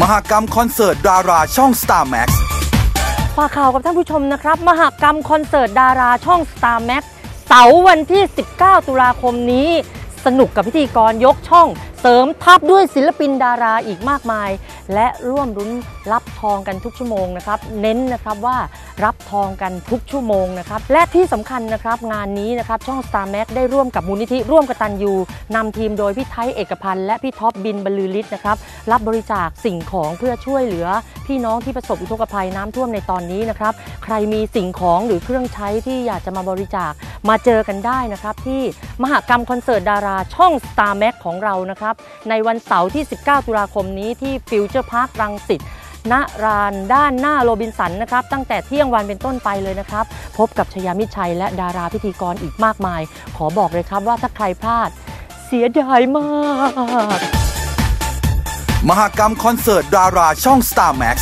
มหกรรมคอนเสิร์ตดาราช่อง Star Max ฝากข่าวกับท่านผู้ชมนะครับ มหกรรมคอนเสิร์ตดาราช่อง Star Max เสาร์วันที่ 19 ตุลาคมนี้ สนุกกับพิธีกรยกช่อง เสริมทัพด้วยศิลปินดาราอีกมากมาย และร่วมรุ้นรับทองกันทุกชั่วโมงนะครับ เน้นนะครับว่ารับทองกันทุกชั่วโมงนะครับ และที่สำคัญนะครับงานนี้นะครับช่อง Star Max ได้ร่วมกับมูลนิธิร่วมกตันยูนำทีมโดยพี่ไทยเอกพันธ์และพี่ท็อปบินบรรลือฤทธิ์นะครับรับบริจาคสิ่งของเพื่อช่วยเหลือ พี่น้องที่ประสบอุทกภัยน้ำท่วมในตอนนี้นะครับ ใครมีสิ่งของหรือเครื่องใช้ที่อยากจะมาบริจาคมาเจอกันได้นะครับที่มหกรรมคอนเสิร์ตดาราช่อง Star Max ของเรานะครับในวันเสาร์ที่ 19 ตุลาคมนี้ที่ฟิวเจอร์พาร์ครังสิตณรานด้านหน้าโรบินสันนะครับ ตั้งแต่เที่ยงวันเป็นต้นไปเลยนะครับ พบกับชยามิตรชัยและดาราพิธีกรอีกมากมาย ขอบอกเลยครับว่าถ้าใครพลาด เสียดายมาก มหกรรมคอนเสิร์ตดาราช่อง Star Max